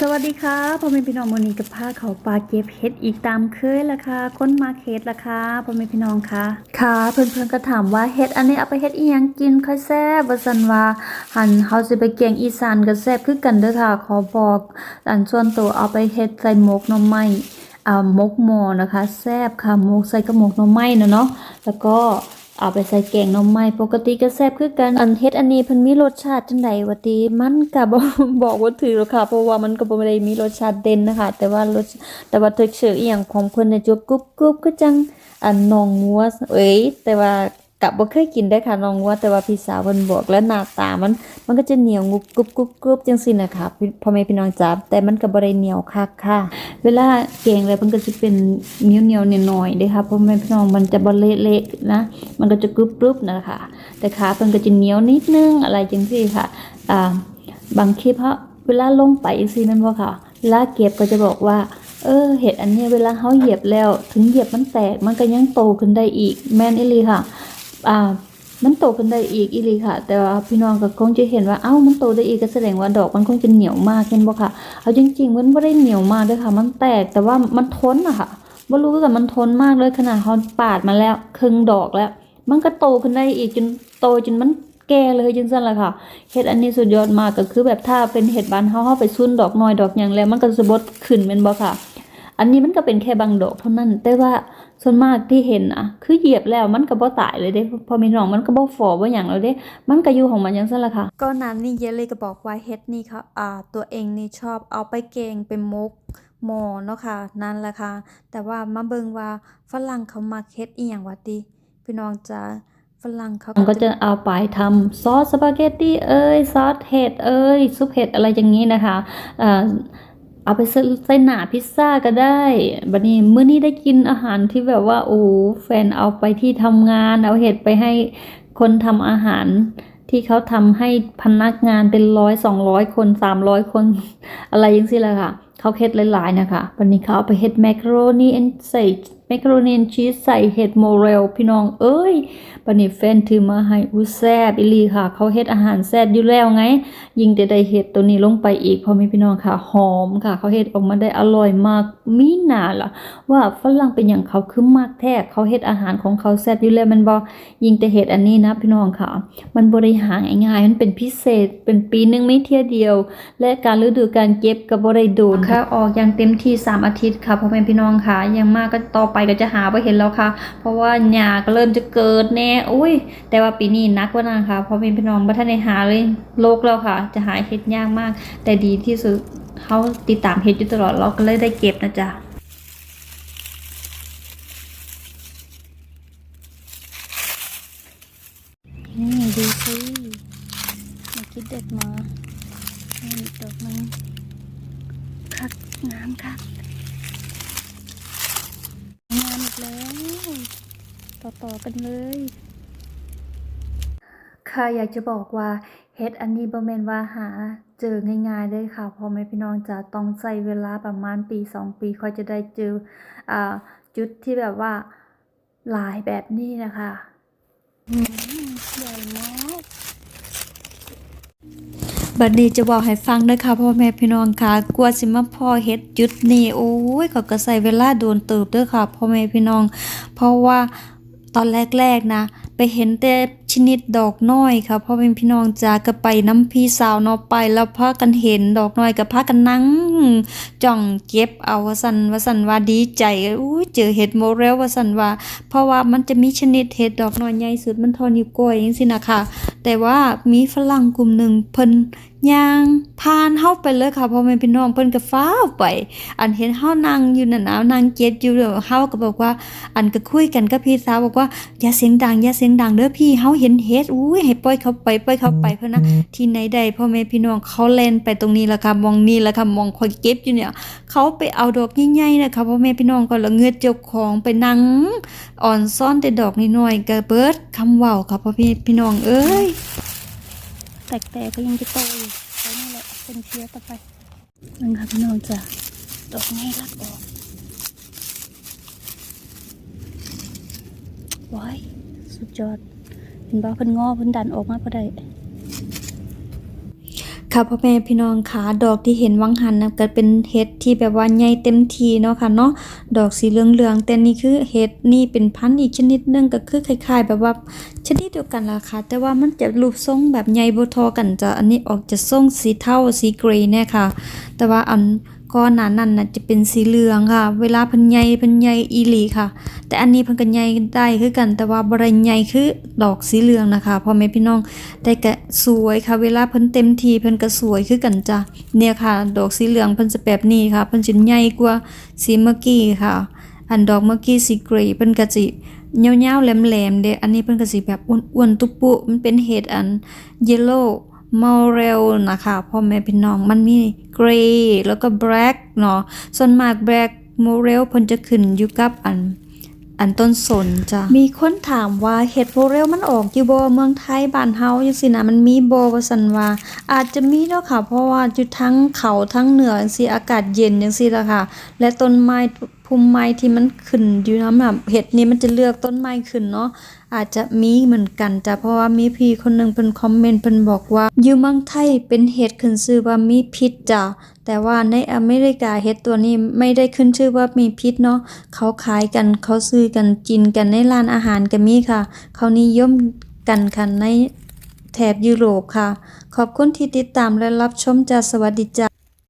สวัสดีค่ะพ่อแม่พี่น้องโมอนีกับผ้าเขาปลาเก็บเห็ดอีกตามเคยละค่ะก้นมาเห็ดละค่ะพ่อแม่พี่น้องค่ะ ค่ะ เพื่อนๆก็ถามว่าเห็ดอันนี้เอาไปเห็ดอีหยังกินค่อยแซ่บว่าสันว่าหันเฮาสิไปเกียงอีสานก็แซ่บคือกันเด้อค่ะขอบอกอันส่วนตัวเอาไปเห็ดใส่หมกหน่อไม้อ่ามกหมอนะคะ แซ่บค่ะหมกใส่กระหมกหน่อไม้นะเนาะแล้วก็ เอาไปใส่แกงหน่อไม้ปกติก็แซ่บคือกันอันเฮ็ดอันนี้เพิ่นมีรสชาติจังไดวะติมันก็บ่บอกว่าถือหรอกค่ะเพราะว่ามันก็บ่ได้มีรสชาติเด่นนะคะ แต่ว่ารสแต่ว่า texture อีหยังของเพิ่นเนี่ยจะกรุบกรุบคือจังอันนองงัวเอ้ยแต่ว่า กับบ่เคยกินได้ค่ะน้องงัวแต่ว่าพี่สาวเพิ่นบอกแล้วหน้าตามัน มันก็จะเหนียวงุบกรุบกรุบกรุบจังซี่นะคะพ่อแม่พี่น้องจ๋าแต่มันก็บ่ได้เหนียวคักค่ะ เวลาแกงแล้วมันก็จะเป็นเหนียวเหนียวหน่อยๆเด้ค่ะพ่อแม่พี่น้องมันจะบ่เละๆนะ มันก็จะกรุบๆนะคะ แต่ขาเพิ่นก็จะเหนียวนิดนึงอะไรจังซี่ค่ะอ่าบางคลิปเขาะเวลาลงไปจังซี่แม่นบ่ค่ะเวลาเก็บก็จะบอกว่าเออเห็ดอันนี้เวลาเฮาเหยียบแล้ว ถึงเหยียบมันแตกมันก็ยังโตขึ้นได้อีกแม่นอีลีค่ะ อ่ามันโตขึ้นได้อีกอีลีค่ะ แต่ว่าพี่น้องก็คงจะเห็นว่าเอ้ามันโตได้อีกก็แสดงว่าดอกมันคงจะเหนียวมากเห็นบ่ค่ะ เอาจริงๆมันบ่ได้เหนียวมากด้อค่ะ มันแตกแต่ว่ามันทนอะค่ะบ่รู้แต่มันทนมากเลยขนาดเขาปาดมาแล้วครึ่งดอกแล้ว มันก็โตขึ้นได้อีกจนโตจนมันแก่เลยจังซั่นล่ะค่ะเห็ดอันนี้สุดยอดมากก็คือแบบถ้าเป็นเห็ดบานเฮาเฮาไปซุ่นดอกน้อยดอกหยังแล้ว มันก็จะบดขึ้นแม่นบ่ค่ะ อันนี้มันก็เป็นแค่บางดอกเท่านั้นแต่ว่า ส่วนมากที่เห็นอะคือเหยียบแล้วมันก็บ่ตายเลยเด้พอมีน้องมันก็บ่ฟอบ่หยังแล้วเด้ มันก็อยู่ของมันจังซั่นล่ะค่ะก็นั้นนี่เยเลยก็บอกว่าเฮ็ดนี่ค่ะอ่าตัวเองนี่ชอบเอาไปแกงเป็นมกหมอเนาะค่ะนั่นแหละค่ะแต่ว่ามาเบิ่งว่าฝรั่งเขามักเฮ็ดอีหยังว่าติพี่น้องจ๋าฝรั่งเขาก็จะเอาไปทำซอสสปาเกตตี้เอ้ยซอสเห็ดเอ้ยซุปเห็ดอะไรอย่างนี้นะคะอ่า เอาไปใส่หนาพิซซ่าก็ได้บัดนี้มื้อนี้ได้กินอาหารที่แบบว่าโอ้แฟนเอาไปที่ทำงาน เอาเห็ดไปให้คนทำอาหารที่เขาทำให้พนักงานเป็นร้อยสองร้อยคนสามร้อยคน อะไรยังสิล่ะค่ะ เขาเฮ็ดหลายๆนะคะวันนี้เขาเอาไปเฮ็ดแมคโรนีแอนใส่ แมคโรนีนชีสใส่เห็ดโมเรลพี่น้องเอ้ยบันี้แฟนถือมาให้อู้แซบอีหลีค่ะ เขาเฮ็ดอาหารแซบอยู่แล้วไง ยิ่งแต่ได้เห็ดตัวนี้ลงไปอีกพอแมีพี่น้องค่ะ หอมค่ะ เขาเฮ็ดออกมาได้อร่อยมากมีหนาล่ะ ว่าฝรั่งเป็นอย่างเขาคือมากแท้เขาเฮ็ดอาหารของเขาแซบอยู่แล้วมันบ่ยิ่งแต่เห็ดอันนี้นะพี่น้องค่ะ มันบ่ได้หารง่ายๆมันเป็นพิเศษเป็นปีหนึงไม่เที่ยเดียว และการฤดูการเก็บก็บ่ได้โดนค่ะออกอย่างเต็มที่3อาทิตย์ค่ะพ่อแม่พี่น้องค่ะยังมากก็ต่อไปก็จะหาบ่เห็นแล้วค่ะ เพราะว่าหญ้าก็เริ่มจะเกิดแน่อุ้ย แต่ว่าปีนี้นักกว่านั้นค่ะพ่อแม่พี่น้องบ่ทันได้หาเลยโลกแล้วค่ะ จะหาเฮ็ดยากมาก แต่ดีที่สุดเขาติดตามเฮ็ดอยู่ตลอดเราก็เลยได้เก็บนะจ๊ะนี่ดูสิมาคิดเด็ดมานี่ดอกมันคักงามคักงามอีกแล้ว ต่อๆกันเลย ค่ะอยากจะบอกว่าเฮ็ดอันนี้บ่แม่นว่าหาเจอง่ายๆเลยค่ะพ่อแม่พี่น้องจะต้องใช้เวลาประมาณปี 2 ปีค่อยจะได้เจออ่าจุดที่แบบว่าหลายแบบนี้นะคะอืมใหญ่มากบัดนี้จะบอกให้ฟังนะคะพ่อแม่พี่น้องค่ะกว่าสิมาพ่อเฮ็ดจุดนี้โอ้ยเขาก็ใส่เวลาโดนเติบเด้อค่ะพ่อแม่พี่น้อง เพราะว่า ตอนแรกๆนะ ไปเห็นแต่ ชนิดดอกน้อยค่ะพ่อเป็นพี่น้องจาก็ไปน้ำพี่สาวนาะไปแล้วพากันเห็นดอกน้อยก็พากันนั่งจ้องเก็บเอาวสันวสันว่าดีใจอู้เจอเห็ดโมเรลวสันว่า เพราะว่ามันจะมีชนิดเห็ดดอกน้อยใหญ่สุดมันทอนิ้วก้อยจังซี่นะคะแต่ว่ามีฝรั่งกลุ่มหนึ่งเพิ่นย่างผ่านเฮาไปเลยค่ะพ่อแม่พี่น้องเพิ่นก็ฟ้าไป อันเห็นเฮานั่งอยู่นั่นนะนั่งเก็บอยู่เดี๋ยวเฮาก็บอกว่า อันก็คุยกันกับพี่สาวบอกว่าอย่าเสียงดังอย่าเสียงดังเด้อพี่เฮาเห็นเฮ็ดอุ้ยให้ปล่อยเขาไปปล่อยเขาไปเพิ่นนะที่ไหนใดพ่อแม่พี่น้องเขาเล่นไปตรงนี้ละค่ะมองนี่ละค่ะมองคอยเก็บอยู่เนี่ย เขาไปเอาดอกใหญ่ๆนะคะพ่อแม่พี่น้องก็ละเงือดเจ้าของไปนั่งอ่อนซ่อนแต่ดอกน้อยๆก็เบิดคำเว้าค่ะพ่อพี่พี่น้องเอ้ยแตกๆก็ยังจะโตอยู่ไปนี่แหละเป็นเชื้อต่อไปนั่นค่ะพี่น้องจ้ะดอกไงรักออกว้ายสุดยอด เห็นบ่เพิ่นงอเพิ่นดันออกมาบ่ได้ค่ะพ่อแม่พี่น้องค่ะดอกที่เห็นวังหันนะก็เป็นเห็ดที่แบบว่าใหญ่เต็มทีเนาะค่ะเนาะดอกสีเหลืองๆแต่นี่คือเห็ดนี่เป็นพันธุ์อีกชนิดนึงก็คือคล้าย ๆ แบบว่าชนิดเดียวกันล่ะค่ะ แต่ว่ามันจะรูปทรงแบบใหญ่บ่ทอกันจะอันนี้ออกจะทรงสีเทาสีเกรย์แน่ค่ะ แต่ว่าอัน ก้อนหนานั้นน่ะจะเป็นสีเหลืองค่ะ เวลาเพิ่นใหญ่เพิ่นใหญ่อีหลีค่ะ แต่อันนี้เพิ่นก็ใหญ่ได้คือกัน แต่ว่าบ่ได้ใหญ่คือดอกสีเหลืองนะคะพ่อแม่พี่น้องแต่ก็สวยค่ะ เวลาเพิ่นเต็มทีเพิ่นก็สวยคือกันจ้ะเนี่ยค่ะ ดอกสีเหลืองเพิ่นจะแบบนี้ค่ะเพิ่นสิใหญ่กว่าสีเมื่อกี้ค่ะ อันดอกเมื่อกี้สีเกรย์เพิ่นก็สิยาวๆแหลมๆเด้อันนี้เพิ่นก็สิแบบอ้วนๆตุปุมันเป็นเห็ดอัน yellow m o r e l นะคะพ่อแม่พี่น้องมันมี gray แล้วก็ black เนาะส่วนมาก black m o r e l เพิ่นจะขึ้นอยู่กับอันอันต้นสนจ้ะ มีคนถามว่าเห็ดโพเรลมันออกอยู่บ่เมืองไทยบ้านเฮาจังซี่นะมันมีบ่ว่าซั่นว่าอาจจะมีเนาะค่ะ เพราะว่าอยู่ทั้งเขาทั้งเหนือจังซี่อากาศเย็นจังซี่ล่ะค่ะ และต้นไม้ พุ่มไม้ที่มันขึ้นอยู่น้ำแบบเห็ดนี้มันจะเลือกต้นไม้ขึ้นเนาะอาจจะมีเหมือนกันจ้ะเพราะว่ามีพี่คนหนึ่งเพิ่นคอมเมนต์เพิ่นบอกว่าอยู่เมืองไทยเป็นเห็ดขึ้นชื่อว่ามีพิษจ้ะแต่ว่าในอเมริกาเห็ดตัวนี้ไม่ได้ขึ้นชื่อว่ามีพิษเนาะเขาขายกันเขาซื้อกันกินกันในร้านอาหารก็มีค่ะ เขานิยมกันค่ะในแถบยุโรปค่ะ ขอบคุณที่ติดตามและรับชมจ้าสวัสดีจ้า